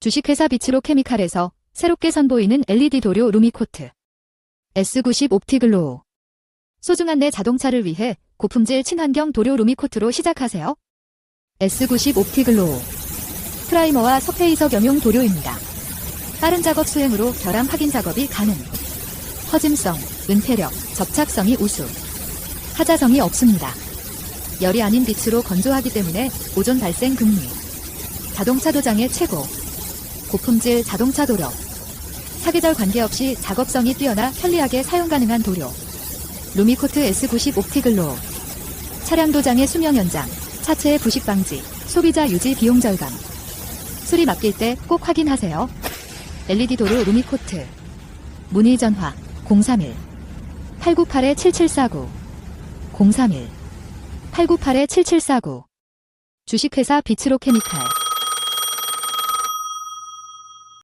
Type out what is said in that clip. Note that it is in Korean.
주식회사 비츠로 케미칼에서 새롭게 선보이는 LED 도료 루미코트. S90 옵티글로우. 소중한 내 자동차를 위해 고품질 친환경 도료 루미코트로 시작하세요. S90 옵티글로우. 프라이머와 석회이서 겸용 도료입니다. 빠른 작업 수행으로 결함 확인 작업이 가능. 퍼짐성, 은폐력, 접착성이 우수. 하자성이 없습니다. 열이 아닌 빛으로 건조하기 때문에 오존 발생 금리. 자동차 도장의 최고. 고품질 자동차 도료. 사계절 관계없이 작업성이 뛰어나 편리하게 사용 가능한 도료. 루미코트 S90 옵티글로우. 차량 도장의 수명 연장, 차체의 부식 방지, 소비자 유지 비용 절감. 수리 맡길 때 꼭 확인하세요. LED 도료 루미코트. 문의 전화 031 898-7749 031 898-7749 주식회사 비츠로 케미칼